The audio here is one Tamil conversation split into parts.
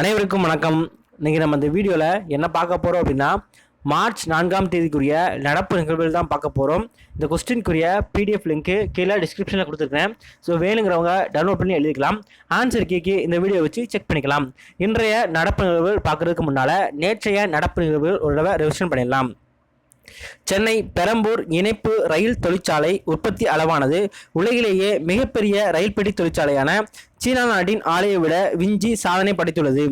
அனைவருக்கும் வணக்கம். இன்றைக்கி நம்ம இந்த வீடியோவில் என்ன பார்க்க போகிறோம் அப்படின்னா மார்ச் நான்காம் தேதிக்குரிய நடப்பு நிகழ்வுகள் தான் பார்க்க போகிறோம் இந்த கொஸ்டின்குரிய பிடிஎஃப் லிங்க்கு கீழே டிஸ்கிரிப்ஷனில் கொடுத்துருக்கேன். ஸோ வேணுங்கிறவங்க டவுன்லோட் பண்ணி எழுதிக்கலாம். ஆன்சர் கேக்கி இந்த வீடியோ வச்சு செக் பண்ணிக்கலாம். இன்றைய நடப்பு நிகழ்வுகள் பார்க்குறதுக்கு முன்னால் நேற்றைய நடப்பு நிகழ்வுகள் ஒரு தடவை ரிவிஷன் பண்ணிடலாம். சென்னை பெரம்பூர் இணைப்பு ரயில் தொழிற்சாலை உற்பத்தி அளவானது உலகிலேயே மிகப்பெரிய ரயில் பெட்டி தொழிற்சாலையான சீனா நாட்டின் ஆலையை விட விஞ்சி சாதனை படைத்துள்ளது.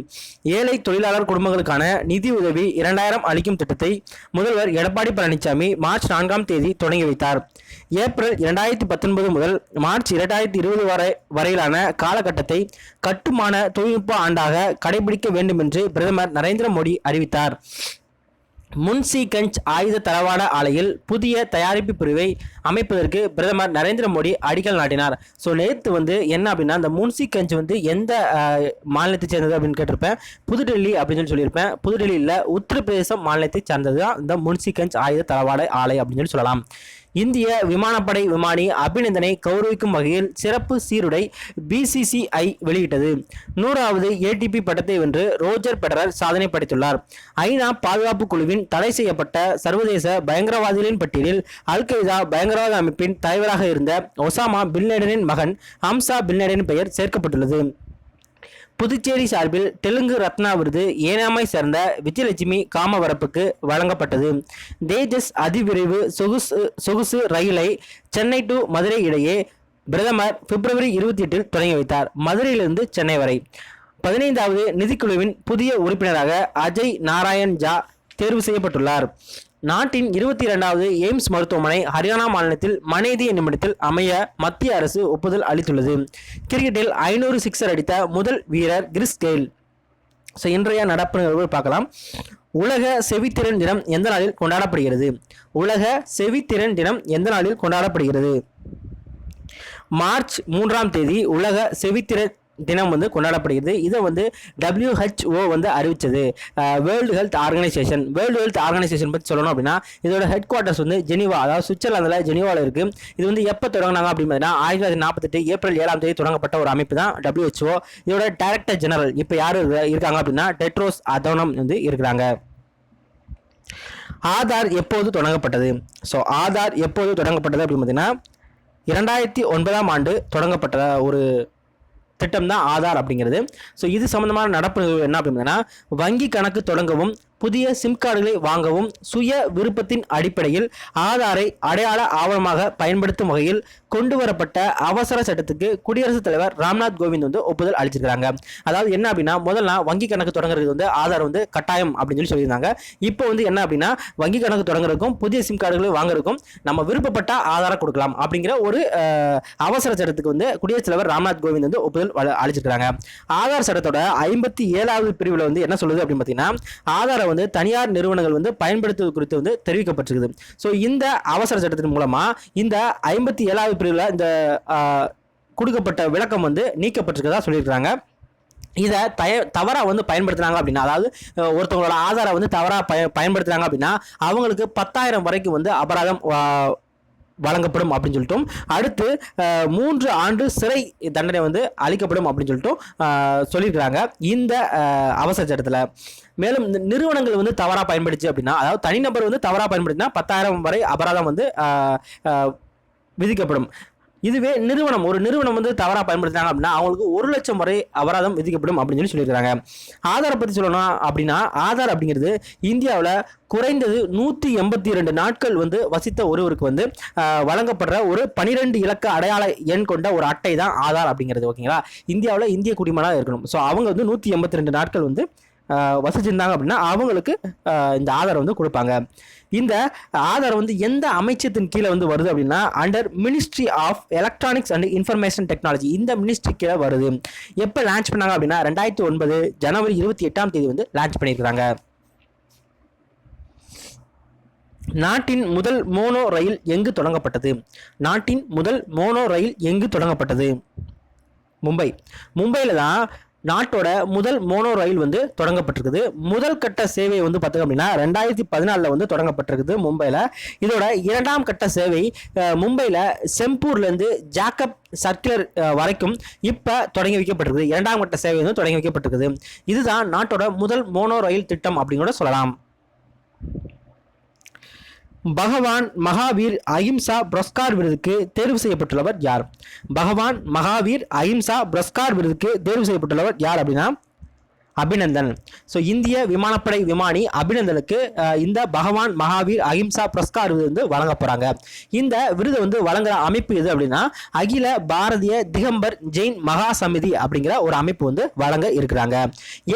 ஏழை தொழிலாளர் குடும்பங்களுக்கான நிதி உதவி இரண்டாயிரம் அளிக்கும் திட்டத்தை முதல்வர் எடப்பாடி பழனிசாமி மார்ச் நான்காம் தேதி தொடங்கி வைத்தார். ஏப்ரல் இரண்டாயிரத்தி பத்தொன்பது முதல் மார்ச் இரண்டாயிரத்தி இருபது வரை வரையிலான காலகட்டத்தை கட்டுமான தொழில்நுட்ப ஆண்டாக கடைபிடிக்க வேண்டும் என்று பிரதமர் நரேந்திர மோடி அறிவித்தார். முன்சிகஞ்ச் ஆயுத தளவாட ஆலையில் புதிய தயாரிப்பு பிரிவை அமைப்பதற்கு பிரதமர் நரேந்திர மோடி அடிக்கல் நாட்டினார். ஸோ நேற்று வந்து என்ன அப்படின்னா அந்த முன்சிகஞ்ச் வந்து எந்த மாநிலத்தை சேர்ந்தது அப்படின்னு கேட்டிருப்பேன். புதுடெல்லி அப்படின்னு சொல்லி சொல்லியிருப்பேன். புதுடெல்லியில் உத்தரப்பிரதேசம் மாநிலத்தை சார்ந்தது தான் இந்த முன்சிகஞ்ச் ஆயுத தளவாட ஆலை அப்படின்னு சொல்லி சொல்லலாம். இந்திய விமானப்படை விமானி அபிநந்தனை கௌரவிக்கும் வகையில் சிறப்பு சீருடை பிசிசிஐ வெளியிட்டது. நூறாவது ஏடிபி பட்டத்தை வென்று ரோஜர் பெடரர் சாதனை படைத்துள்ளார். ஐநா பாதுகாப்பு குழுவின் தடை செய்யப்பட்ட சர்வதேச பயங்கரவாதிகளின் பட்டியலில் அல் கொய்தா பயங்கரவாத அமைப்பின் தலைவராக இருந்த ஒசாமா பின்லேடனின் மகன் ஹம்சா பின்லேடனின் பெயர் சேர்க்கப்பட்டுள்ளது. புதுச்சேரி சார்பில் தெலுங்கு ரத்னா விருது ஏனாமை சேர்ந்த விஜயலட்சுமி காமவரப்புக்கு வழங்கப்பட்டது. தேஜஸ் அதிவிரைவு சொகுசு சொகுசு ரயிலை சென்னை டு மதுரை இடையே பிரதமர் பிப்ரவரி இருபத்தி எட்டில் தொடங்கி வைத்தார். மதுரையிலிருந்து சென்னை வரை. பதினைந்தாவது நிதிக்குழுவின் புதிய உறுப்பினராக அஜய் நாராயண் ஜா தேர்வு செய்யப்பட்டுள்ளார். நாட்டின் இருபத்தி இரண்டாவது எய்ம்ஸ் மருத்துவமனை ஹரியானா மாநிலத்தில் மனேதிய நிமிடத்தில் அமைய மத்திய அரசு ஒப்புதல் அளித்துள்ளது. கிரிக்கெட்டில் ஐநூறு சிக்ஸர் அடித்த முதல் வீரர் கிறிஸ் கெயில் ஸோ இன்றைய நடப்பு நிகழ்வுகள் பார்க்கலாம். உலக செவித்திறன் தினம் எந்த நாளில் கொண்டாடப்படுகிறது? உலக செவித்திறன் தினம் எந்த நாளில் கொண்டாடப்படுகிறது? மார்ச் மூன்றாம் தேதி உலக செவித்திறன் தினம் வந்து கொண்டாடப்படுகிறது. இதை வந்து டபிள்யூஹெச்ஓ வந்து அறிவித்தது. World Health Organisation World Health Organisation பற்றி சொல்லணும் அப்படின்னா இதோட ஹெட் குவார்ட்டர்ஸ் வந்து ஜெனிவா அதாவது சுவிட்சர்லாந்தில் ஜெனிவாவில் இருக்குது இது வந்து எப்போ தொடங்கினாங்க அப்படின்னு பார்த்தீங்கன்னா ஆயிரத்தி தொள்ளாயிரத்தி நாற்பத்தெட்டு ஏப்ரல் ஏழாம் தேதி தொடங்கப்பட்ட ஒரு அமைப்பு தான் டபிள்யூஹெச்ஓ இதோட டைரக்டர் ஜெனரல் இப்போ யார் இருக்காங்க அப்படின்னா டெட்ரோஸ் அதோனம் வந்து இருக்கிறாங்க. ஆதார் எப்போது தொடங்கப்பட்டது? ஸோ ஆதார் எப்போது தொடங்கப்பட்டது அப்படின்னு பார்த்தீங்கன்னா இரண்டாயிரத்தி ஒன்பதாம் ஆண்டு தொடங்கப்பட்ட ஒரு திட்டம் தான் ஆதார் அப்படிங்கிறது. ஸோ இது சம்மந்தமான நடப்பு என்ன அப்படின்னா வங்கி கணக்கு தொடங்கவும் புதிய சிம் கார்டுகளை வாங்கவும் சுய விருப்பத்தின் அடிப்படையில் ஆதாரை அடையாள ஆவணமாக பயன்படுத்தும் வகையில் கொண்டு வரப்பட்ட அவசர சட்டத்துக்கு குடியரசுத் தலைவர் ராம்நாத் கோவிந்த் வந்து ஒப்புதல் அளிச்சிருக்காங்க அதாவது என்ன அப்படின்னா முதல்ல வங்கி கணக்கு தொடங்குறதுக்கு வந்து ஆதார் வந்து கட்டாயம் அப்படின்னு சொல்லி சொல்லியிருந்தாங்க. இப்போ வந்து என்ன அப்படின்னா வங்கி கணக்கு தொடங்குறதுக்கும் புதிய சிம் கார்டுகளை வாங்குறதுக்கும் நம்ம விருப்பப்பட்ட ஆதாரம் கொடுக்கலாம் அப்படிங்கிற ஒரு அவசர சட்டத்துக்கு வந்து குடியரசுத் தலைவர் ராம்நாத் கோவிந்த் வந்து ஒப்புதல் வழ- அளிச்சிருக்காங்க ஆதார் சட்டத்தோட ஐம்பத்தி ஏழாவது பிரிவில் வந்து என்ன சொல்லுது அப்படின்னு பார்த்தீங்கன்னா ஆதாரை வந்து தனியார் நிறுவனங்கள் வந்து பயன்படுத்துவது குறித்து வந்து தெரிவிக்கப்பட்டிருக்குது. ஸோ இந்த அவசர சட்டத்தின் மூலமாக இந்த ஐம்பத்தி ஏழாவது பிரிவில் இந்த கொடுக்கப்பட்ட விளக்கம் வந்து நீக்கப்பட்டிருக்கதா சொல்லியிருக்கிறாங்க. இதை தய தவறாக வந்து பயன்படுத்துனாங்க அப்படின்னா அதாவது ஒருத்தவங்களோட ஆதாரை வந்து தவறாக பய பயன்படுத்துனாங்க அப்படின்னா அவங்களுக்கு பத்தாயிரம் வரைக்கும் வந்து அபராதம் வழங்கப்படும் அப்படின்னு சொல்லிட்டும். அடுத்து மூன்று ஆண்டு சிறை தண்டனை வந்து அளிக்கப்படும் அப்படின்னு சொல்லிட்டும். சொல்லியிருக்கிறாங்க. இந்த அவசர சட்டத்தில். மேலும் இந்த நிறுவனங்கள் வந்து தவறாக பயன்படுச்சு அப்படின்னா அதாவது தனிநபர் வந்து தவறாக பயன்படுத்தினா பத்தாயிரம் வரை அபராதம் வந்து விதிக்கப்படும். இதுவே நிறுவனம் ஒரு நிறுவனம் வந்து தவறாக பயன்படுத்தினாங்க அப்படின்னா அவங்களுக்கு ஒரு லட்சம் வரை அபராதம் விதிக்கப்படும் அப்படின்னு சொல்லி சொல்லியிருக்காங்க. ஆதாரை பற்றி சொல்லணும் அப்படின்னா ஆதார் அப்படிங்கிறது இந்தியாவில் குறைந்தது நூற்றி எண்பத்தி ரெண்டு நாட்கள் வந்து வசித்த ஒருவருக்கு வந்து வழங்கப்படுற ஒரு பனிரெண்டு இலக்க அடையாள எண் கொண்ட ஒரு அட்டை தான் ஆதார் அப்படிங்கிறது ஓகேங்களா? இந்தியாவில் இந்திய குடிமனாக இருக்கணும். ஸோ அவங்க வந்து நூற்றி எண்பத்தி ரெண்டு நாட்கள் வந்து வசிச்சிருந்தாங்க அப்படின்னா அவங்களுக்கு இந்த ஆதார் வந்து கொடுப்பாங்க. இந்த ஆதார் வந்து எந்த அமைச்சத்தின் கீழே வந்து வருது அப்படின்னா under Ministry of Electronics and Information Technology இந்த மினிஸ்ட்ரி கீழே வருது. எப்போ லான்ச் பண்ணாங்க அப்படின்னா ரெண்டாயிரத்தி ஒன்பது ஜனவரி இருபத்தி எட்டாம் தேதி வந்து லான்ச் பண்ணியிருக்கிறாங்க. நாட்டின் முதல் மோனோ ரயில் எங்கு தொடங்கப்பட்டது? நாட்டின் முதல் மோனோ ரயில் எங்கு தொடங்கப்பட்டது? மும்பை. மும்பையில் தான் நாட்டோட முதல் மோனோ ரயில் வந்து தொடங்கப்பட்டிருக்குது. முதல் கட்ட சேவை வந்து பார்த்தீங்க அப்படின்னா ரெண்டாயிரத்தி பதினாலில் வந்து தொடங்கப்பட்டிருக்குது மும்பையில் இதோட இரண்டாம் கட்ட சேவை மும்பையில் செம்பூர்லேருந்து ஜாக்கப் சர்க்குலர் வரைக்கும் இப்போ தொடங்கி வைக்கப்பட்டிருக்குது. இரண்டாம் கட்ட சேவை வந்து தொடங்கி வைக்கப்பட்டிருக்குது. இதுதான் நாட்டோட முதல் மோனோ ரயில் திட்டம் அப்படின்னு கூட சொல்லலாம். பகவான் மகாவீர் அஹிம்சா புரஸ்கார் விருதுக்கு தேர்வு செய்யப்பட்டுள்ளவர் யார்? பகவான் மகாவீர் அஹிம்சா புரஸ்கார் விருதுக்கு தேர்வு செய்யப்பட்டுள்ளவர் யார் அப்படின்னா அபிநந்தன். ஸோ இந்திய விமானப்படை விமானி அபிநந்தனுக்கு இந்த பகவான் மகாவீர் அஹிம்சா புரஸ்கார் விருது வந்து வழங்க போகிறாங்க இந்த விருது வந்து வழங்குற அமைப்பு எது அப்படின்னா அகில பாரதிய திகம்பர் ஜெயின் மகா சமிதி அப்படிங்கிற ஒரு அமைப்பு வந்து வழங்க இருக்கிறாங்க.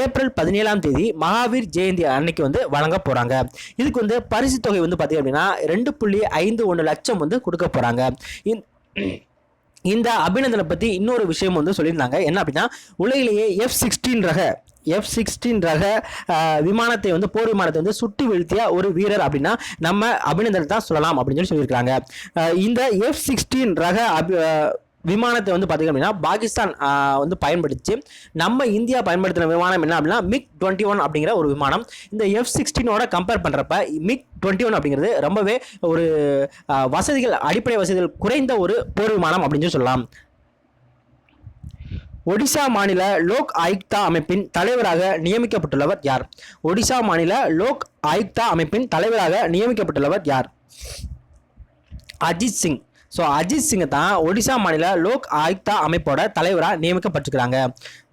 ஏப்ரல் பதினேழாம் தேதி மகாவீர் ஜெயந்தி அன்னைக்கு வந்து வழங்க போகிறாங்க இதுக்கு வந்து பரிசு தொகை வந்து பார்த்தீங்க அப்படின்னா ரெண்டு புள்ளி ஐந்து ஒன்று லட்சம் வந்து கொடுக்க போறாங்க. இந்த- அபிநந்தனை பற்றி இன்னொரு விஷயம் வந்து சொல்லியிருந்தாங்க. என்ன அப்படின்னா உலகிலேயே எஃப் சிக்ஸ்டீன் ரக எஃப் சிக்ஸ்டீன் ரக விமானத்தை வந்து போர் விமானத்தை வந்து சுட்டு வீழ்த்திய ஒரு வீரர் அப்படின்னா நம்ம அபிநந்தனை தான் சொல்லலாம் அப்படின்னு சொல்லி சொல்லியிருக்காங்க இந்த எஃப் சிக்ஸ்டீன் ரக அபி விமானத்தை வந்து பார்த்திங்க அப்படின்னா பாகிஸ்தான் வந்து பயன்படுத்தி நம்ம இந்தியா பயன்படுத்தின விமானம் என்ன அப்படின்னா மிக் டுவெண்ட்டி ஒன் அப்படிங்கிற ஒரு விமானம். இந்த எஃப் சிக்ஸ்டீனோட கம்பேர் பண்ணுறப்ப மிக் டுவெண்ட்டி ஒன் அப்படிங்கிறது ரொம்பவே ஒரு வசதிகள் அடிப்படை வசதிகள் குறைந்த ஒரு போர் விமானம் அப்படின்னு சொல்லி சொல்லலாம். ஒடிசா மாநில லோக் ஆயுக்தா அமைப்பின் தலைவராக நியமிக்கப்பட்டுள்ளவர் யார்? ஒடிசா மாநில லோக் ஆயுக்தா அமைப்பின் தலைவராக நியமிக்கப்பட்டுள்ளவர் யார்? அஜித் சிங். ஸோ அஜித் சிங்கை தான் ஒடிசா மாநில லோக் ஆயுக்தா அமைப்போட தலைவராக நியமிக்கப்பட்டிருக்கிறாங்க.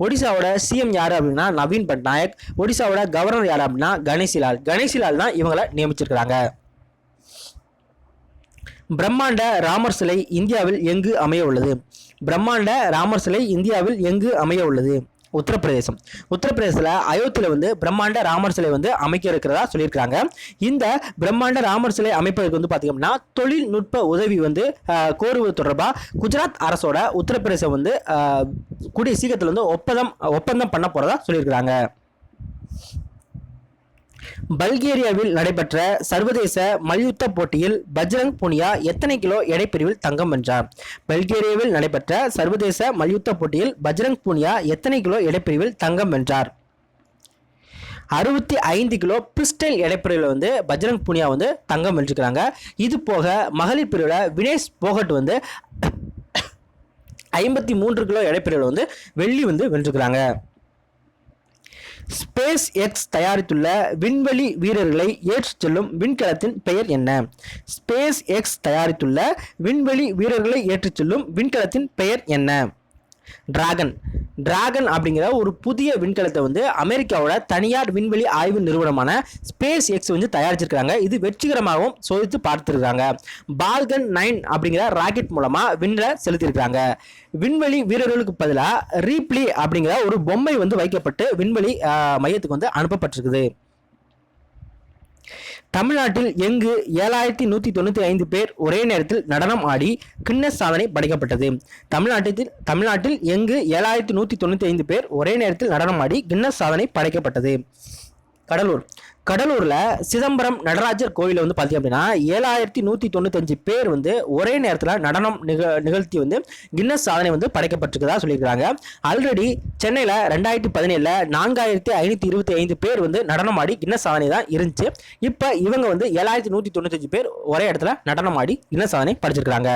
ஒடிசாவோட சிஎம் யார் அப்படின்னா நவீன் பட்நாயக் ஒடிசாவோட கவர்னர் யார் அப்படின்னா கணேசிலால். கணேசிலால் தான் இவங்களை நியமிச்சிருக்கிறாங்க. பிரம்மாண்ட ராமர் சிலை இந்தியாவில் எங்கு அமைய உள்ளது? பிரம்மாண்ட ராமர் சிலை இந்தியாவில் எங்கு அமைய உள்ளது? உத்தரப்பிரதேசம். உத்தரப்பிரதேசத்தில் அயோத்தியில் வந்து பிரம்மாண்ட ராமர் சிலை வந்து அமைக்க இருக்கிறதா சொல்லியிருக்கிறாங்க. இந்த பிரம்மாண்ட ராமர் சிலை அமைப்பதற்கு வந்து பார்த்தீங்கன்னா தொழில்நுட்ப உதவி வந்து கோருவது தொடர்பாக குஜராத் அரசோட உத்தரப்பிரதேசம் வந்து கூடிய சீக்கிரத்தில் வந்து ஒப்பந்தம் ஒப்பந்தம் பண்ண போகிறதா சொல்லியிருக்கிறாங்க. பல்கேரியாவில் நடைபெற்ற சர்வதேச மல்யுத்த போட்டியில் பஜ்ரங் புனியா எத்தனை கிலோ எடைப்பிரிவில் தங்கம் வென்றார்? பல்கேரியாவில் நடைபெற்ற சர்வதேச மல்யுத்த போட்டியில் பஜ்ரங் புனியா எத்தனை கிலோ எடைப்பிரிவில் தங்கம் வென்றார்? அறுபத்தி ஐந்து கிலோ பிஸ்டைல் எடைப்பிரிவில் வந்து பஜ்ரங் புனியா வந்து தங்கம் வென்றுக்கிறாங்க இது போக மகளிர் பிரிவில் வினேஷ் போகட் வந்து ஐம்பத்தி மூன்று கிலோ எடைப்பிரிவில் வந்து வெள்ளி வந்து வென்றுக்கிறாங்க ஸ்பேஸ் எக்ஸ் தயாரித்துள்ள விண்வெளி வீரர்களை ஏற்றிச் செல்லும் விண்கலத்தின் பெயர் என்ன? ஸ்பேஸ் எக்ஸ் தயாரித்துள்ள விண்வெளி வீரர்களை ஏற்றிச் செல்லும் விண்கலத்தின் பெயர் என்ன? டிராகன் டிராகன் அப்படிங்கிற ஒரு புதிய விண்கலத்தை வந்து அமெரிக்காவோட தனியார் விண்வெளி ஆய்வு நிறுவனமான ஸ்பேஸ் எக்ஸ் வந்து தயாரிச்சிருக்காங்க இது வெற்றிகரமாகவும் சோதித்து பார்த்துருக்காங்க பால்கன் நைன் அப்படிங்கிற ராக்கெட் மூலமாக விண்ணில் செலுத்தியிருக்காங்க விண்வெளி வீரர்களுக்கு பதிலாக ரீப்ளி அப்படிங்கிற ஒரு பொம்மை வந்து வைக்கப்பட்டு விண்வெளி மையத்துக்கு வந்து அனுப்பப்பட்டிருக்குது. தமிழ்நாட்டில் எங்கு ஏழாயிரத்தி நூற்றி தொண்ணூற்றி ஐந்து பேர் ஒரே நேரத்தில் நடனம் ஆடி கின்னஸ் சாதனை படைக்கப்பட்டது? தமிழ்நாட்டில் தமிழ்நாட்டில் எங்கு ஏழாயிரத்தி நூற்றி தொண்ணூற்றி ஐந்து பேர் ஒரே நேரத்தில் நடனம் ஆடி கின்னஸ் சாதனை படைக்கப்பட்டது? கடலூர். கடலூரில் சிதம்பரம் நடராஜர் கோயிலில் வந்து பார்த்தீங்க அப்படின்னா ஏழாயிரத்தி நூற்றி தொண்ணூத்தஞ்சு பேர் வந்து ஒரே நேரத்தில் நடனம் நிக நிகழ்த்தி வந்து கின்னஸ் சாதனை வந்து படைக்கப்பட்டிருக்கதா சொல்லியிருக்கிறாங்க. ஆல்ரெடி சென்னையில் ரெண்டாயிரத்தி பதினேழில் நான்காயிரத்தி ஐநூற்றி இருபத்தி ஐந்து பேர் வந்து நடனம் ஆடி கின்னஸ் சாதனை தான் இருந்துச்சு. இப்போ இவங்க வந்து ஏழாயிரத்தி நூற்றி தொண்ணூத்தஞ்சு பேர் ஒரே இடத்துல நடனம் ஆடி கின்னஸ் சாதனை படைச்சிருக்கிறாங்க.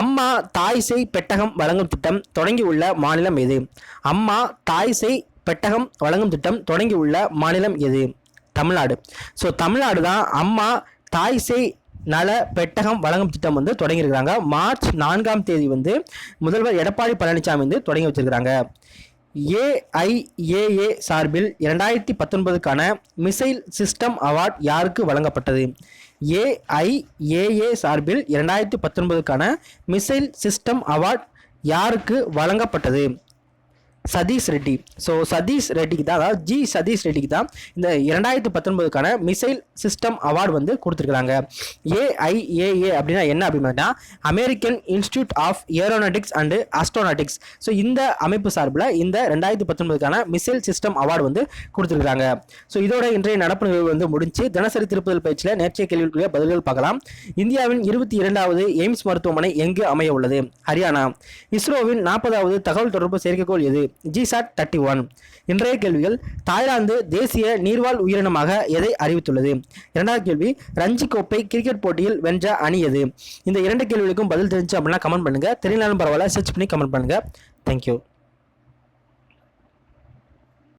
அம்மா தாய் செய் பெட்டகம் வழங்கும் திட்டம் தொடங்கி உள்ள மாநிலம் எது? அம்மா தாய் செய் பெட்டகம் வழங்கும் திட்டம் தொடங்கியுள்ள மாநிலம் எது? தமிழ்நாடு. ஸோ தமிழ்நாடு தான் அம்மா தாய் செய் நல பெட்டகம் வழங்கும் திட்டம் வந்து தொடங்கியிருக்கிறாங்க. மார்ச் நான்காம் தேதி வந்து முதல்வர் எடப்பாடி பழனிசாமி வந்து தொடங்கி வச்சிருக்கிறாங்க. ஏஐஏஏ சார்பில் இரண்டாயிரத்தி பத்தொன்பதுக்கான மிசைல் சிஸ்டம் அவார்ட் யாருக்கு வழங்கப்பட்டது? ஏஐஏஏ சார்பில் இரண்டாயிரத்தி பத்தொன்பதுக்கான மிசைல் சிஸ்டம் அவார்ட் யாருக்கு வழங்கப்பட்டது? சதீஷ் ரெட்டி. ஸோ சதீஷ் ரெட்டிக்கு தான் அதாவது ஜி சதீஷ் ரெட்டிக்கு தான் இந்த இரண்டாயிரத்து பத்தொன்பதுக்கான மிசைல் சிஸ்டம் அவார்டு வந்து கொடுத்துருக்குறாங்க. ஏஐஏஏ அப்படின்னா என்ன அப்படின்னா American Institute of Aeronautics and Astronautics so இந்த அமைப்பு சார்பில் இந்த ரெண்டாயிரத்து பத்தொன்பதுக்கான மிசைல் சிஸ்டம் அவார்டு வந்து கொடுத்துருக்காங்க ஸோ இதோட இன்றைய நடப்பு நிகழ்வு வந்து முடிஞ்சு தினசரி திருப்புதல் பயிற்சியில் நேற்றைய கேள்விக்குரிய பதில்கள் பார்க்கலாம். இந்தியாவின் இருபத்தி இரண்டாவது எய்ம்ஸ் மருத்துவமனை எங்கு அமைய உள்ளது? ஹரியானா. இஸ்ரோவின் நாற்பதாவது தகவல் தொடர்பு செயற்கைக்கோள் எது? ஜிசாட் தேர்ட்டி ஒன் இன்றைய கேள்விகள் தாய்லாந்து தேசிய நீர்வாழ் உயிரினமாக எதை அறிவித்துள்ளது? இரண்டாவது கேள்வி ரஞ்சி கோப்பை கிரிக்கெட் போட்டியில் வென்ற அணி எது? இந்த இரண்டு கேள்விகளுக்கும் பதில் தெரிஞ்சு அப்படின்னா கமெண்ட் பண்ணுங்கள் தெரியலாலும் பரவாயில்ல சர்ச் பண்ணி கமெண்ட் பண்ணுங்க. தேங்க்யூ